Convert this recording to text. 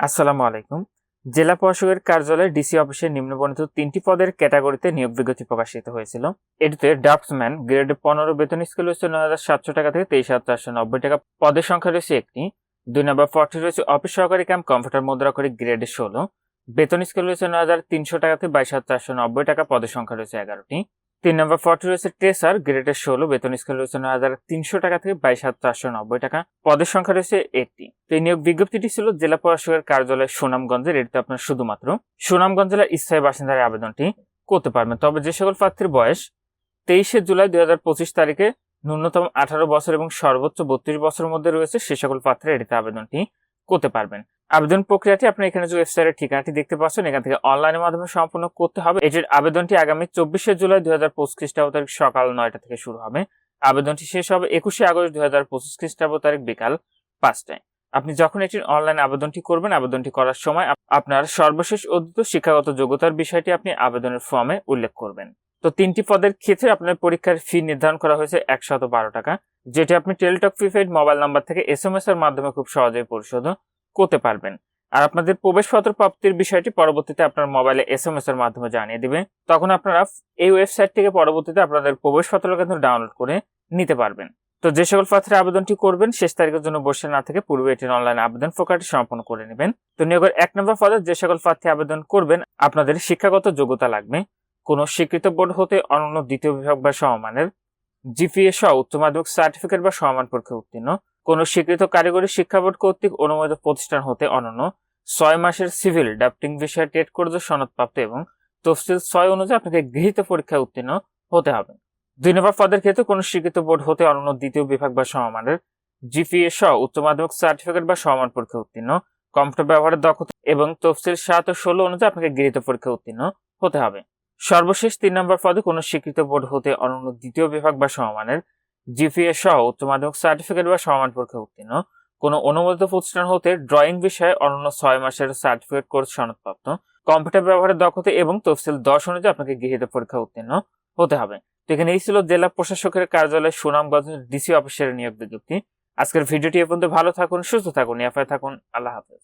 আসসালামু আলাইকুম। জেলা প্রশাসকের কার্যালয়ে ডিসি অফিসে নিম্নবর্ণিত তিনটি পদের ক্যাটাগরিতে নিয়োগ বিজ্ঞপ্তি প্রকাশিত হয়েছিল। এটিতে ড্রাফটসম্যান গ্রেড পনেরো বেতন স্কেল রয়েছে নয় হাজার সাতশো টাকা থেকে তেইশ হাজার চারশো নব্বই টাকা। পদের সংখ্যা রয়েছে একটি। দুই নম্বর ফর্টি রয়েছে অফিস সহকারী ক্যাম্প, কম্পিউটার মুদ্রা করে গ্রেড ষোলো। বেতন স্কেল রয়েছে নয় হাজার তিনশো টাকা থেকে বাইশ হাজার চারশো নব্বই টাকা। পদের সংখ্যা রয়েছে এগারোটি। তিন নম্বর ফর্টি রয়েছে ট্রেসার গ্রেডের ষোলো, বেতন স্কেল রয়েছে নয় হাজার তিনশো টাকা থেকে বাইশ হাজার চারশো নব্বই টাকা। পদের সংখ্যা রয়েছে একটি। তো এই নিয়োগ বিজ্ঞপ্তিটি ছিল জেলা প্রশাসকের কার্যালয় সুনামগঞ্জের, এটিতে আপনার শুধুমাত্র সুনামগঞ্জ জেলার স্থায়ী বাসিন্দার আবেদনটি করতে পারবেন। তবে যে সকল প্রার্থীর বয়স তেইশে জুলাই দুই হাজার পঁচিশ তারিখে ন্যূনতম আঠারো বছর এবং সর্বোচ্চ বত্রিশ বছরের মধ্যে রয়েছে, সে সকল প্রার্থীরা এটিতে আবেদনটি করতে পারবেন। আবেদন প্রক্রিয়াটি আপনি এখানে যে ওয়েবসাইটের ঠিকানাটি দেখতে পাচ্ছেন, এখান থেকে অনলাইনের মাধ্যমে সম্পূর্ণ করতে হবে। এটির আবেদনটি আগামী চব্বিশে জুলাই দুই হাজার পঁচিশ খ্রিস্টাব্দ তারিখ সকাল নয়টা থেকে শুরু হবে। আবেদনটি শেষ হবে একুশে আগস্ট দুই হাজার পঁচিশ খ্রিস্টাব্দ তারিখ বিকাল পাঁচটায়। আপনি যখন এটির অনলাইন আবেদনটি করবেন, আবেদনটি করার সময় আপনার সর্বশেষ অধ্যিত শিক্ষাগত যোগ্যতার বিষয়টি আপনি আবেদনের ফর্মে উল্লেখ করবেন। তো তিনটি পদের ক্ষেত্রে আপনার পরীক্ষার ফি নির্ধারণ করা হয়েছে একশত বারো টাকা, যেটি আপনি টেলিটক প্রিপেড মোবাইল নাম্বার থেকে এস এম এস এর মাধ্যমে খুব সহজেই পরিশোধ করতে পারবেন। আর আপনাদের প্রবেশপত্র প্রাপ্তির বিষয়টি পরবর্তীতে আপনার মোবাইলে এস এম এস এর মাধ্যমে জানিয়ে দিবে। তখন আপনারা এই ওয়েবসাইট থেকে পরবর্তীতে আপনাদের প্রবেশপত্র কিন্তু ডাউনলোড করে নিতে পারবেন। তো যে সকল প্রার্থীরা আবেদনটি করবেন, শেষ তারিখের জন্য বসে না থেকে পূর্বে এটির অনলাইন আবেদন প্রক্রিয়াটি সম্পন্ন করে নেবেন। তো নিয়োগের এক নম্বর পদে যে সকল প্রার্থী আবেদন করবেন, আপনাদের শিক্ষাগত যোগ্যতা লাগবে। কোনো স্বীকৃত বোর্ড হতে অনন্য দ্বিতীয় বিভাগ বা সমমানের জিপিএ সহ উচ্চ মাধ্যমিক সার্টিফিকেট বা সমান পরীক্ষা উত্তীর্ণ। কোনো স্বীকৃত কারিগরি শিক্ষা বোর্ড কর্তৃক অনুমোদিত প্রতিষ্ঠান হতে অনন্য। ছয় মাসের সিভিল ডাফটিং বিষয়ে টেট কোর্স সনদপ্রাপ্ত এবং তফসিল ছয় অনুযায়ী আপনাকে গৃহীত পরীক্ষায় উত্তীর্ণ হতে হবে। দুই নম্বর পদের ক্ষেত্রে কোনো স্বীকৃত বোর্ড হতে অনন্য দ্বিতীয় বিভাগ বা সমমানের জিপিএ সহ উচ্চ মাধ্যমিক সার্টিফিকেট বা সমান পরীক্ষা উত্তীর্ণ। কম্পিউটার ব্যবহারের দক্ষতা এবং তফসিল সাত ও ষোলো অনুযায়ী আপনাকে গৃহীত পরীক্ষা উত্তীর্ণ হতে হবে। সর্বশেষ তিন নম্বর পদে কোনো স্বীকৃত বোর্ড হতে অনন্য দ্বিতীয় বিভাগ বা সমমানের জিপিএ সহ উচ্চ মাধ্যমিক সার্টিফিকেট বা সমান পরীক্ষা উত্তীর্ণ। কোনো অনুমোদিত প্রতিষ্ঠান হতে ড্রয়িং বিষয়ে অনন্য ছয় মাসের সার্টিফিকেট কোর্স সনদপ্রাপ্ত। কম্পিউটার ব্যবহারের দক্ষতা এবং তফসিল দশ অনুযায়ী আপনাকে গৃহীত পরীক্ষা উত্তীর্ণ হতে হবে। তো এখানে এই ছিল জেলা প্রশাসকের কার্যালয় সুনামগঞ্জ ডিসি অফিসের নিয়োগ বিজ্ঞপ্তি। আজকের ভিডিওটি এ পর্যন্ত ভালো থাকুন, সুস্থ থাকুন, নিরাপদে থাকুন। আল্লাহ হাফেজ।